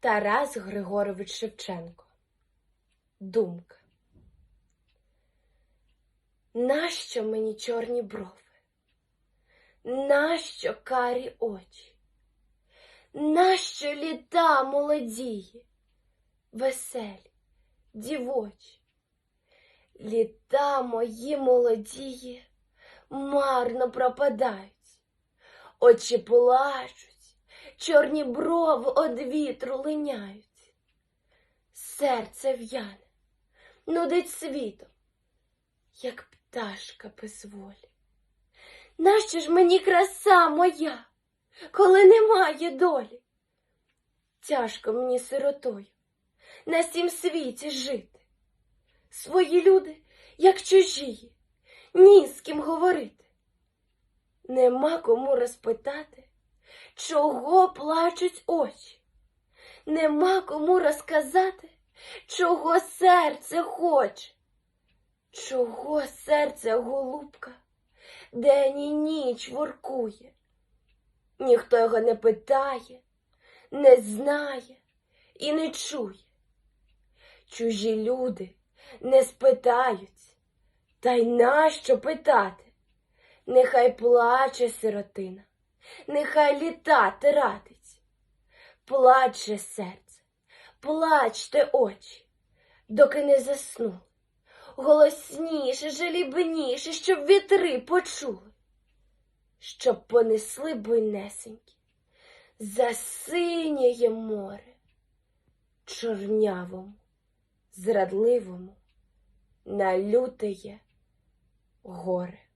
Тарас Григорович Шевченко. Думка. Нащо мені чорні брови? Нащо карі очі? Нащо літа молодії, веселі, дівочі? Літа мої молодії марно пропадають, очі плачуть, чорні брови од вітру линяють, серце в'яне, нудить світом, як пташка без волі. Нащо ж мені краса моя, коли немає долі? Тяжко мені сиротою на сім світі жити. Свої люди, як чужі, ні з ким говорити. Нема кому розпитати, чого плачуть очі. Нема кому розказати, чого серце хоче. Чого серце голубка день і ніч воркує. Ніхто його не питає, не знає і не чує. Чужі люди не спитають, та й нащо питати? Нехай плаче сиротина, нехай літа тратить. Плаче серце, плачте очі, доки не заснули. Голосніше, жалібніше, щоб вітри почули, щоб понесли буйнесенькі за синє море, чорнявому, зрадливому, на лютеє горе.